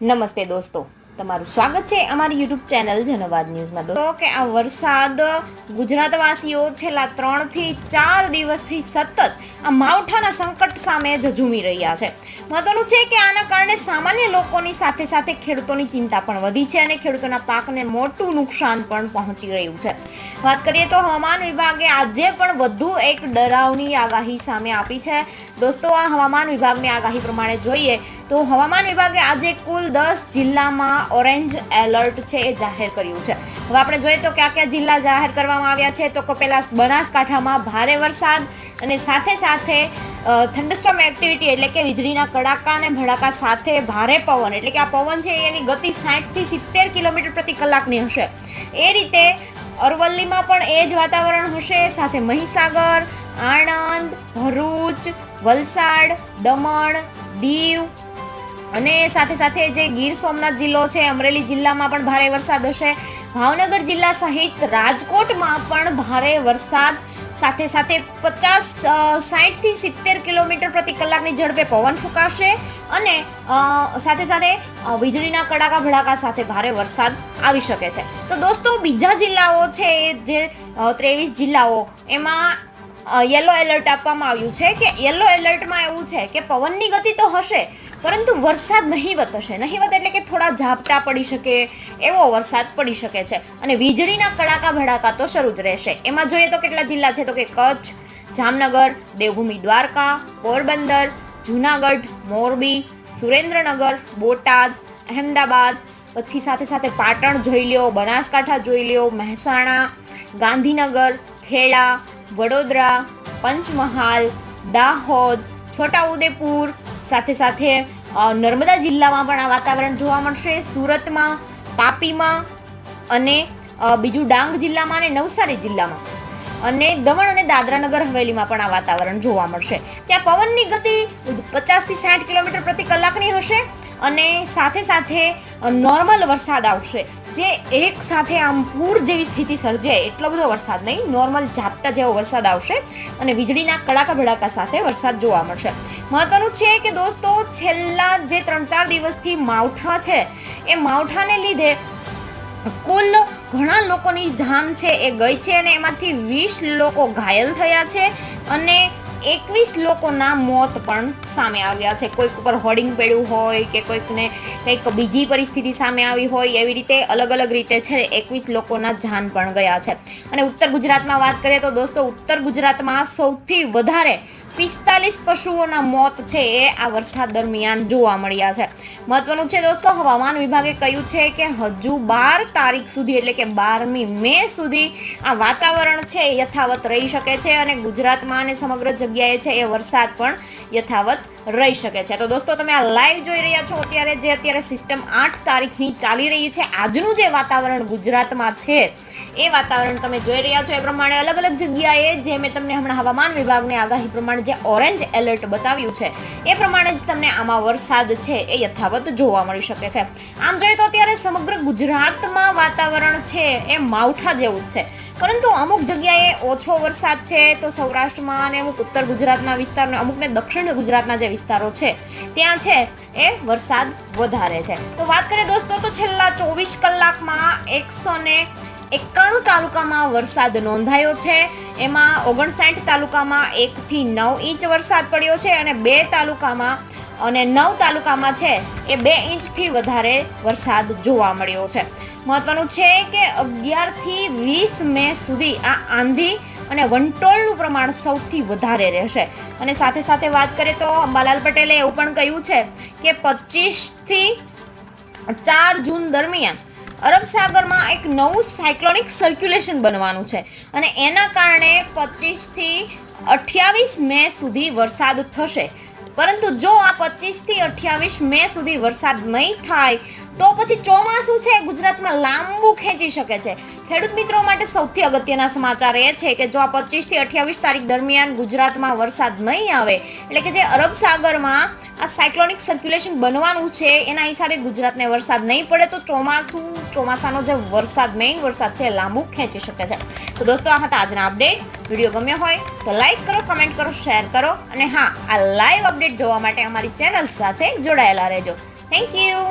નમસ્તે દોસ્તો. તમારું સ્વાગત છે અમારી યુટ્યુબ ચેનલ જનવાદ ન્યૂઝમાં. દોસ્તો, કે આ વરસાદ ગુજરાતવાસીઓ છેલ્લા ત્રણથી ચાર દિવસથી સતત આ માવઠાના સંકટ સામે ઝઝૂમી રહ્યા છે. મહત્વનું છે કે આના કારણે સામાન્ય લોકોની સાથે સાથે ખેડૂતોની ચિંતા પણ વધી છે અને ખેડૂતોના પાકને મોટું નુકસાન પણ પહોંચી રહ્યું છે. વાત કરીએ તો હવામાન વિભાગે આજે પણ વધુ એક ડરાવની આગાહી સામે આપી છે. દોસ્તો, આ હવામાન વિભાગની આગાહી પ્રમાણે જોઈએ તો હવામાન વિભાગે આજે કુલ દસ જિલ્લામાં ઓરેન્જ એલર્ટ છે એ જાહેર કર્યું છે. હવે આપણે જોઈએ તો કયા કયા જિલ્લા જાહેર કરવામાં આવ્યા છે તો પેલા બનાસકાંઠામાં ભારે વરસાદ અને સાથે સાથે થંડરસ્ટોમ એક્ટિવિટી એટલે કે વીજળીના કડાકા અને ભડાકા સાથે ભારે પવન એટલે કે આ પવન છે એની ગતિ સાઠથી સિત્તેર કિલોમીટર પ્રતિ કલાકની હશે. એ રીતે અરવલ્લીમાં પણ એ જ વાતાવરણ હશે, સાથે મહીસાગર, આણંદ, ભરૂચ, વલસાડ, દમણ, દીવ અને સાથે સાથે જે ગીર સોમનાથ જિલ્લો છે, અમરેલી જિલ્લામાં પણ ભારે વરસાદ હશે. ભાવનગર જિલ્લા સહિત રાજકોટમાં પણ ભારે વરસાદ. સાથે સાથે પચાસ સાઠથી સિત્તેર કિલોમીટર પ્રતિ કલાકની ઝડપે પવન ફૂંકાશે અને સાથે સાથે વીજળીના કડાકા ભડાકા સાથે ભારે વરસાદ આવી શકે છે. તો દોસ્તો, બીજા જિલ્લાઓ છે જે ત્રેવીસ જિલ્લાઓ, એમાં યલો એલર્ટ આપવામાં આવ્યું છે કે યલો એલર્ટમાં એવું છે કે પવનની ગતિ તો હશે પરંતુ વરસાદ નહીવત હશે. નહીવત એટલે કે થોડા ઝાપટા પડી શકે, એવો વરસાદ પડી શકે છે. અને વીજળીના કડાકા ભડાકા તો શરૂ જ રહેશે. એમાં જોઈએ તો કેટલા જિલ્લા છે તો કે કચ્છ, જામનગર, દેવભૂમિ દ્વારકા, પોરબંદર, જુનાગઢ, મોરબી, સુરેન્દ્રનગર, બોટાદ, અહેમદાબાદ, પછી સાથે સાથે પાટણ જોઈ લ્યો, બનાસકાંઠા જોઈ લ્યો, મહેસાણા, ગાંધીનગર, ખેડા, વડોદરા, પંચમહાલ, દાહોદ, છોટાઉદેપુર, સાથે સાથે નર્મદા જિલ્લામાં પણ આ વાતાવરણ જોવા મળશે. સુરતમાં, તાપીમાં અને બીજું ડાંગ જિલ્લામાં અને નવસારી જિલ્લામાં. અને દમણ અને દાદરા નગર હવેલીમાં પણ આ વાતાવરણ જોવા મળશે. ત્યાં પવનની ગતિ પચાસથી સાઠ કિલોમીટર પ્રતિ કલાકની હશે. અને સાથે સાથે નોર્મલ વરસાદ આવશે. જે એક સાથે આમ પૂર જેવી સ્થિતિ સર્જે, એટલો બધો વરસાદ નહીં નોર્મલ ઝાપટા જેવો વરસાદ આવશે અને વીજળીના કડાકા ભડાકા સાથે વરસાદ જોવા મળશે. મહત્વનું છે કે દોસ્તો, છેલ્લા જે ત્રણ ચાર દિવસથી માવઠા છે, એ માવઠાને લીધે કુલ ઘણા લોકોની જાન છે, એ ગઈ છે અને એમાંથી વીસ લોકો ઘાયલ થયા છે અને એકવીસ લોકોના મોત પણ સામે આવ્યા છે. કોઈક ઉપર હોર્ડિંગ પડ્યું હોય કે કોઈકને કંઈક બીજી પરિસ્થિતિ સામે આવી હોય, એવી રીતે અલગ અલગ રીતે છે એકવીસ લોકોના જાન પણ ગયા છે. અને ઉત્તર ગુજરાતમાં વાત કરીએ તો દોસ્તો, ઉત્તર ગુજરાતમાં સૌથી વધારે પિસ્તાલીસ પશુઓના મોત છે એ આ વરસાદ દરમિયાન જોવા મળ્યા છે. મહત્વનું છે દોસ્તો, હવામાન વિભાગે કહ્યું છે કે હજુ બાર તારીખ સુધી એટલે કે બારમી મે સુધી આ વાતાવરણ છે યથાવત રહી શકે છે અને ગુજરાતમાં અને સમગ્ર જગ્યાએ છે એ વરસાદ પણ યથાવત રહી શકે છે. તો દોસ્તો, તમે આ લાઈવ જોઈ રહ્યા છો અત્યારે, જે અત્યારે સિસ્ટમ આઠ તારીખની ચાલી રહી છે. આજનું જે વાતાવરણ ગુજરાતમાં છે એ વાતાવરણ તમે જોઈ રહ્યા છો. એ પ્રમાણે અલગ અલગ જગ્યાએ જે મેં તમને હમણાં હવામાન વિભાગની આગાહી પ્રમાણે જે ઓરેન્જ એલર્ટ બતાવ્યું છે, એ પ્રમાણે જ તમને આમાં વરસાદ છે એ યથાવત જોવા મળી શકે છે. આમ જોઈએ તો અત્યારે સમગ્ર ગુજરાતમાં વાતાવરણ છે એ માવઠા જેવું જ છે. પરંતુ અમુક જગ્યાએ ઓછો વરસાદ છે તો સૌરાષ્ટ્રમાં અને અમુક ઉત્તર ગુજરાતના વિસ્તારને અમુકને દક્ષિણ ગુજરાતના જે વિસ્તારો છે, ત્યાં છે એ વરસાદ વધારે છે. તો વાત કરીએ દોસ્તો, તો છેલ્લા ચોવીસ કલાકમાં એકસો ને એકાણું તાલુકામાં વરસાદ નોંધાયો છે. એમાં ઓગણસાઠ તાલુકામાં એકથી નવ ઇંચ વરસાદ પડ્યો છે અને બે તાલુકામાં અને નવ તાલુકામાં છે એ બે ઇંચથી વધારે વરસાદ જોવા મળ્યો છે. મહત્વનું છે કે અગિયારથી વીસ મે સુધી આ આંધી અને વંટોળનું પ્રમાણ સૌથી વધારે રહેશે. અને સાથે સાથે વાત કરીએ તો અંબાલાલ પટેલે એવું પણ કહ્યું છે કે પચીસથી ચાર જૂન દરમિયાન અરબ સાગરમાં એક નવું સાયક્લોનિક સર્ક્યુલેશન બનવાનું છે. અને એના કારણે પચીસથી અઠ્યાવીસ મે સુધી વરસાદ થશે. પરંતુ જો આ પચીસથી અઠ્યાવીસ મે સુધી વરસાદ નહીં થાય તો પછી ચોમાસું છે, ગુજરાતમાં લાંબુ ખેંચી શકે છે. ખેડૂત મિત્રો માટે સૌથી અગત્યના સમાચાર એ છે કે જો આ પચીસથી અઠ્યાવીસ તારીખ દરમિયાન ગુજરાતમાં વરસાદ નહીં આવે, એટલે કે જે અરબ સાગરમાં આ સાયક્લોનિક સર્ક્યુલેશન બનવાનું છે, એના હિસાબે ગુજરાતને વરસાદ નહીં પડે, તો ચોમાસું, ચોમાસાનો જે વરસાદ મેઇન વરસાદ છે લાંબુ ખેંચી શકે છે. તો દોસ્તો, આ હતા આજના અપડેટ વીડિયો ગમ્યો હોય તો લાઈક કરો કમેન્ટ કરો શેર કરો, અને હા, આ લાઈવ અપડેટ જોવા માટે અમારી ચેનલ સાથે જોડાયેલા રહેજો. Thank you